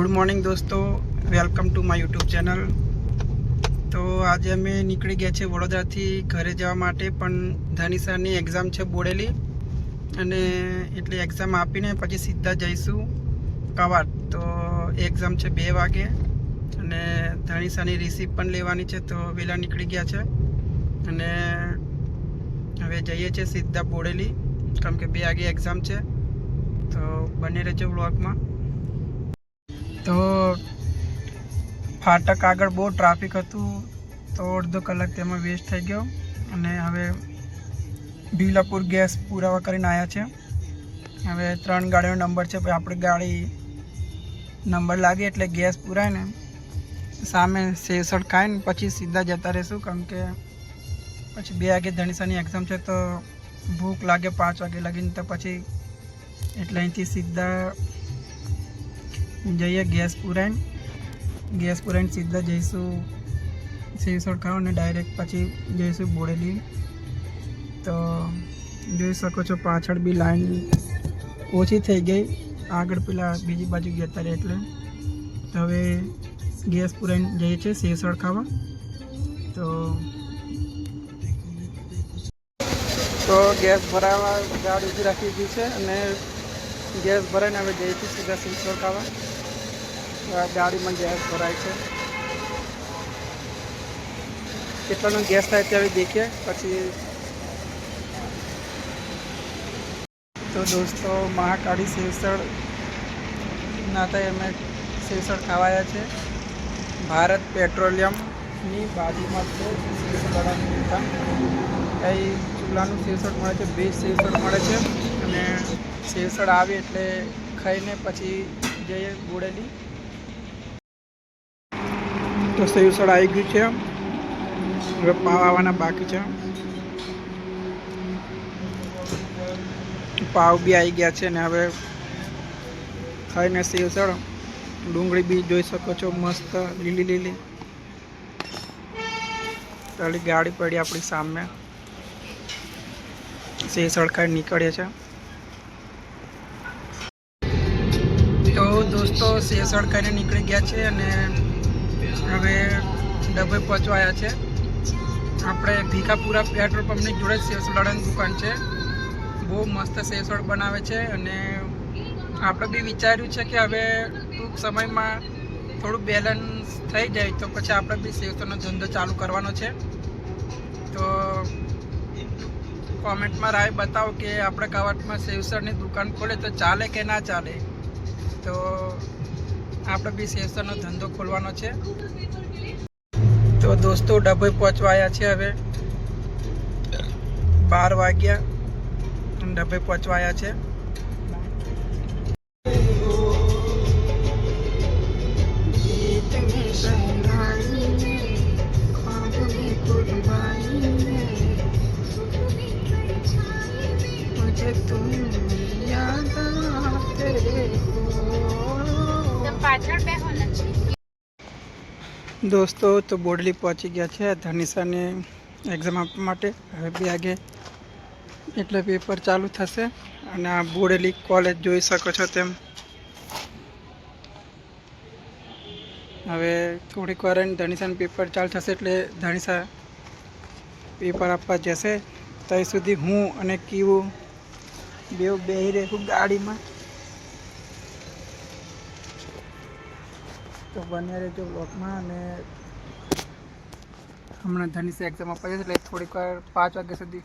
Good morning દોસ્તો. Welcome to my YouTube channel. તો આજે અમે નીકળી ગયા છે વડોદરાથી ઘરે જવા માટે, પણ ધનીસરની એક્ઝામ છે બોડેલી. અને એટલે એક્ઝામ આપીને પછી સીધા જઈશું કવાટ તો એક્ઝામ છે બે વાગે અને ધનીસાની રિસીપ પણ લેવાની છે, તો વહેલા નીકળી ગયા છે. અને હવે જઈએ છીએ સીધા બોડેલી, કેમ કે બે વાગે એક્ઝામ છે. તો બને રહેજો બ્લોગમાં તો ફાટક આગળ બહુ ટ્રાફિક હતું, તો અડધો કલાક તેમાં વેસ્ટ થઈ ગયો. અને હવે ભીલાપુર ગેસ પુરાવા કરીને આવ્યા છે. હવે ત્રણ ગાડીનો નંબર છે, પછી આપણી ગાડી નંબર લાગે એટલે ગેસ પુરાય ને, સામે સેસડ ખાય ને પછી સીધા જતા રહીશું, કારણ કે પછી બે વાગે ધણીસાની એક્ઝામ છે, તો ભૂખ લાગે પાંચ વાગે લાગીને તો પછી એટલે અહીંથી સીધા જઈએ ગેસ પુરાઈને ગેસ પુરાઈને સીધા જઈશું સેવસોડ ખાવ અને ડાયરેક્ટ પછી જઈશું બોડેલી. તો જોઈ શકો છો પાછળ બી લાઈન ઓછી થઈ ગઈ. આગળ પેલા બીજી બાજુ ગયા હતા એટલે. તો હવે ગેસ પુરાઈને જઈએ છીએ સેવસોડ ખાવા તો તો ગેસ ભરાવા ગાડી ઊભી રાખી દીધી છે અને ગેસ ભરાઈને હવે જઈએ છીએ સીધા સેવસોડ ખાવા ગાડીમાં ગેસ ભરાય છે. કેટલાનો ગેસ થાય ત્યારે દેખીએ, પછી તો દોસ્તો, મહાકાળી સેવસળ નાતા અમે સેવસળ ખાવાયા છે. ભારત પેટ્રોલિયમની બાજુમાં છે સેવસળની દુકાન અહીં ચૂલાનું સેવસળ મળે છે બે સેવસળ મળે છે. અને સેવસળ આવે એટલે ખાઈને પછી જઈએ બોડેલી તો સેવસળ આવી ગયું છે. હવે પાવ આવવાના બાકી છે. પાવ બી આવી ગયા છે ને હવે ખાઈને સેવસળ ડુંગળી બી જોઈ શકો છો મસ્ત લીલી લીલી. તળી ગાડી પડી આપણી સામે. સેવસળ ખાઈ નીકળીએ છે. તો દોસ્તો સેવસળ ખાઈને નીકળી ગયા છે અને હવે ડબ્બે પહોંચવાયા છે. આપણે ભીખાપુરા પેટ્રોલ પંપની જોડે જ સેવસળાની દુકાન છે. બહુ મસ્ત સેવસળ બનાવે છે અને આપણે બી વિચાર્યું છે કે હવે ટૂંક સમયમાં થોડું બેલેન્સ થઈ જાય તો પછી આપણે બી સેવસળનો ધંધો ચાલુ કરવાનો છે. તો કોમેન્ટમાં રાય બતાવો કે આપણે કવાટમાં સેવસળની દુકાન ખોલે તો ચાલે કે ના ચાલે? તો આપણે બી સેવસળનો ધંધો ખોલવાનો છે. તો દોસ્તો ડબ્બે પહોંચવા આવ્યા છે હવે. બાર વાગ્યા ડબ્બે પહોંચવા આવ્યા છે. દોસ્તો, તો બોડલી પહોંચી ગયા છે ધનિશાને એક્ઝામ આપવા માટે. હવે બે આગે એટલે પેપર ચાલુ થશે અને આ બોડેલી કોલેજ જોઈ શકો છો તેમ. હવે થોડીક વાર ધનિષાનું પેપર ચાલુ થશે એટલે ધનિષા પેપર આપવા જશે. ત્યાં સુધી હું અને કીવું બેવ બેહી રહેશું ગાડીમાં. તો બન્યા રહેજો બ્લોકમાં અને હમણાં ધનિશા એક્ઝામ અપાઈ જશે એટલે થોડીક વાર પાંચ વાગ્યા સુધી.